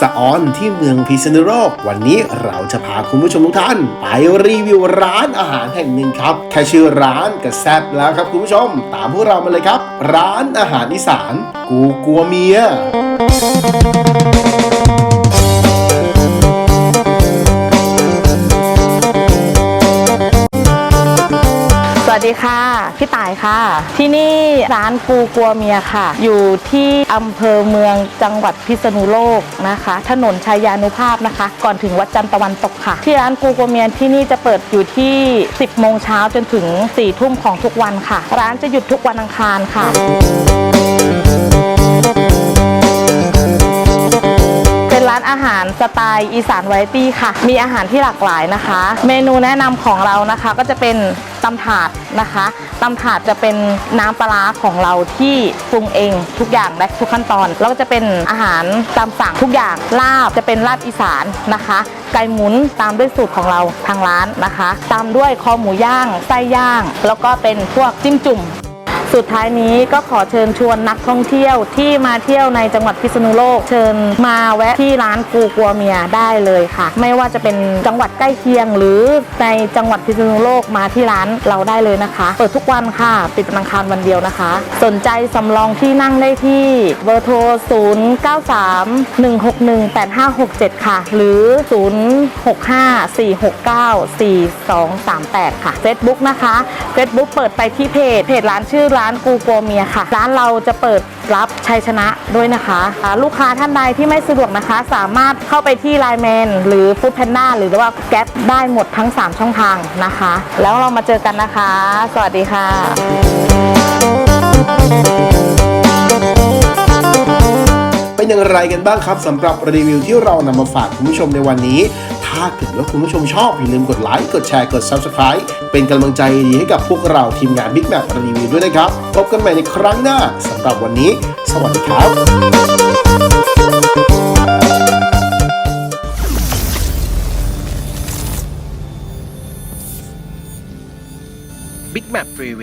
สะออนที่เมืองพิษณุโลก วันนี้เราจะพาคุณผู้ชมทุกท่าน ไปรีวิวร้านอาหารแห่งหนึ่งครับแค่ชื่อร้านก็แซบแล้วครับคุณผู้ชม ตามพวกเรามาเลยครับ ร้านอาหารอีสาน กูกลัวเมีย สวัสดีค่ะ พี่ต่ายค่ะ ที่นี่ร้านกูกลัวเมียค่ะ อยู่ที่อำเภอเมืองจังหวัดพิษณุโลกนะคะ ถนนชัยานุภาพนะคะ ก่อนถึงวัดจันตะวันตกค่ะ ที่ร้านกูกลัวเมียที่นี่จะเปิดอยู่ที่ 10 โมงเช้าจนถึง 4 ทุ่มของทุกวันค่ะ ร้านจะหยุดทุกวันอังคารค่ะเป็นร้านอาหารสไตล์อีสานไวตี้ค่ะ มีอาหารที่หลากหลายนะคะ เมนูแนะนำของเรานะคะก็จะเป็น ตำถาดนะคะตำถาดจะเป็นน้ำปลาของเราที่ปรุงเองทุกอย่างและทุกขั้นตอน แล้วก็จะเป็นอาหารตามสั่งทุกอย่างลาบจะเป็นลาบอีสานนะคะ ไก่หมุนตามด้วยสูตรของเราทางร้านนะคะ ตามด้วยคอหมูย่างไส้ย่าง แล้วก็เป็นพวกจิ้มจุ่ม สุดท้ายนี้ก็ขอเชิญชวนนักท่องเที่ยวที่มาเที่ยวในจังหวัดพิษณุโลก เชิญมาแวะที่ร้านกูกัวเมียได้เลยค่ะ ไม่ว่าจะเป็นจังหวัดใกล้เคียง หรือในจังหวัดพิษณุโลกมาที่ร้านเราได้เลยนะคะ เปิดทุกวันค่ะ ปิดวันอังคารวันเดียวนะคะ สนใจสำรองที่นั่งได้ที่เบอร์โทร 0931618567 ค่ะ หรือ 0654694238 ค่ะ Facebook นะคะ Facebook เปิดไปที่เพจ เพจร้านชื่อร้านกูโกเมียค่ะ ร้านเราจะเปิดรับชัยชนะด้วยนะคะะลูกค้าท่านใดที่ไม่สะดวกนะคะ สามารถเข้าไปที่ไลน์แมนหรือฟู้ดแพนด้าหรือว่าแก๊ปได้หมดทั้ง 3 ช่องทางนะคะ แล้วเรามาเจอกันนะคะ สวัสดีค่ะ อย่างไรกันบ้างครับสำหรับรีวิวที่เรานำมาฝากคุณผู้ชมในวันนี้ ถ้าเกิดว่าคุณผู้ชมชอบอย่าลืมกดไลค์กดแชร์กด Subscribe เป็นกำลังใจดีให้กับพวกเราทีมงาน Big Map รีวิวด้วยนะครับพบกันใหม่ในครั้งหน้าสำหรับวันนี้ สวัสดีครับ Big Map Review